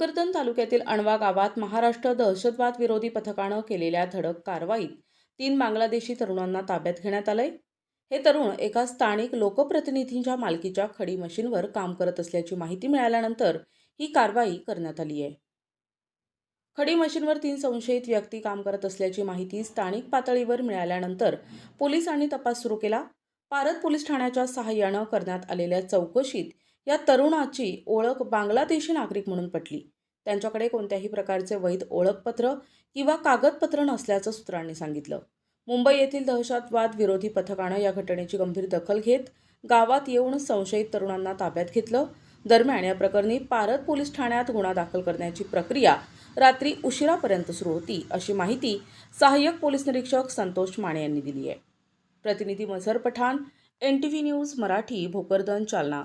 तालुक्यातील अणवा गावात महाराष्ट्र दहशतवाद विरोधी पथकानं केलेल्या धडक कारवाईत तीन बांगलादेशी तरुणांना ताब्यात घेण्यात आलंय. हे तरुण एका स्थानिक लोकप्रतिनिधींच्या मालकीच्या खडी मशीनवर काम करत असल्याची माहिती मिळाल्यानंतर ही कारवाई करण्यात आली आहे. खडी मशीनवर तीन संशयित व्यक्ती काम करत असल्याची माहिती स्थानिक पातळीवर मिळाल्यानंतर पोलिसांनी तपास सुरू केला. पारत पोलीस ठाण्याच्या सहाय्यानं करण्यात आलेल्या चौकशीत या तरुणाची ओळख बांगलादेशी नागरिक म्हणून पटली. त्यांच्याकडे कोणत्याही प्रकारचे वैध ओळखपत्र किंवा कागदपत्र नसल्याचं सूत्रांनी सांगितलं. मुंबई येथील दहशतवाद विरोधी पथकानं या घटनेची गंभीर दखल घेत गावात येऊन संशयित तरुणांना ताब्यात घेतलं. दरम्यान या प्रकरणी पारत पोलीस ठाण्यात गुन्हा दाखल करण्याची प्रक्रिया रात्री उशिरापर्यंत सुरू होती अशी माहिती सहाय्यक पोलीस निरीक्षक संतोष माने यांनी दिली आहे. प्रतिनिधी Mazhar Pathan N T V news Marathi Bhokardan Jalna